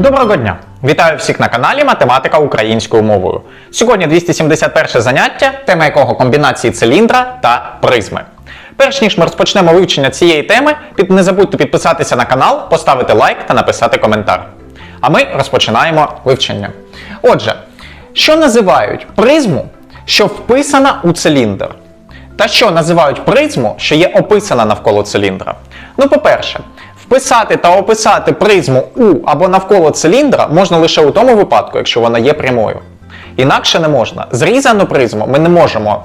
Доброго дня! Вітаю всіх на каналі Математика українською мовою. Сьогодні 271 заняття, тема якого комбінації циліндра та призми. Перш ніж ми розпочнемо вивчення цієї теми, не забудьте підписатися на канал, поставити лайк та написати коментар. А ми розпочинаємо вивчення. Отже, що називають призму, що вписана у циліндр? Та що називають призму, що є описана навколо циліндра? Ну, по-перше, вписати та описати призму у або навколо циліндра можна лише у тому випадку, якщо вона є прямою. Інакше не можна. Зрізану призму ми не можемо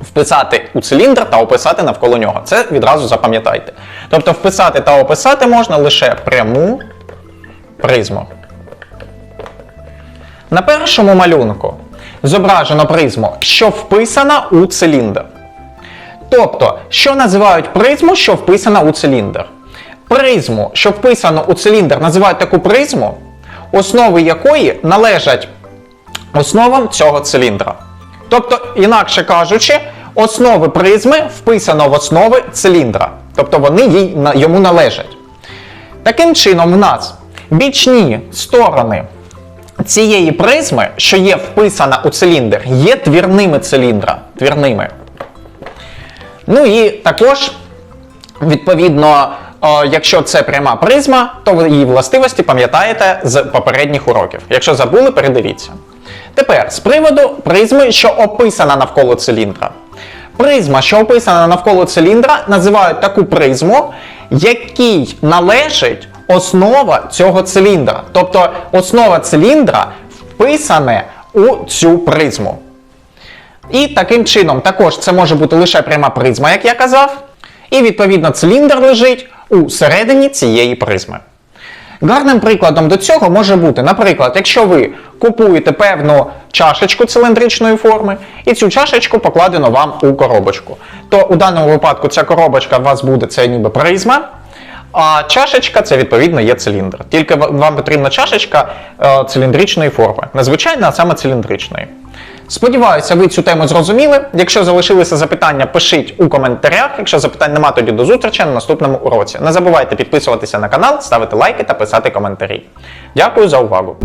вписати у циліндр та описати навколо нього. Це відразу запам'ятайте. Тобто вписати та описати можна лише пряму призму. На першому малюнку зображено призму, що вписана у циліндр. Тобто, що називають призму, що вписана у циліндр? Призму, що вписано у циліндр, називають таку призму, основи якої належать основам цього циліндра. Тобто, інакше кажучи, основи призми вписано в основи циліндра. Тобто вони їй, йому належать. Таким чином, в нас бічні сторони цієї призми, що є вписана у циліндр, є твірними циліндра. Твірними. Ну і також, відповідно, о, якщо це пряма призма, то її властивості пам'ятаєте з попередніх уроків. Якщо забули, передивіться. Тепер з приводу призми, що описана навколо циліндра. Призма, що описана навколо циліндра, називають таку призму, якій належить основа цього циліндра. Тобто основа циліндра вписане у цю призму. І таким чином, також це може бути лише пряма призма, як я казав. І відповідно циліндр лежить у середині цієї призми. Гарним прикладом до цього може бути, наприклад, якщо ви купуєте певну чашечку циліндричної форми, і цю чашечку покладено вам у коробочку. То у даному випадку ця коробочка у вас буде це ніби призма, а чашечка це відповідно є циліндр. Тільки вам потрібна чашечка е, циліндричної форми. Незвичайна, а саме циліндричної. Сподіваюся, ви цю тему зрозуміли. Якщо залишилися запитання, пишіть у коментарях. Якщо запитань нема, тоді до зустрічі на наступному уроці. Не забувайте підписуватися на канал, ставити лайки та писати коментарі. Дякую за увагу!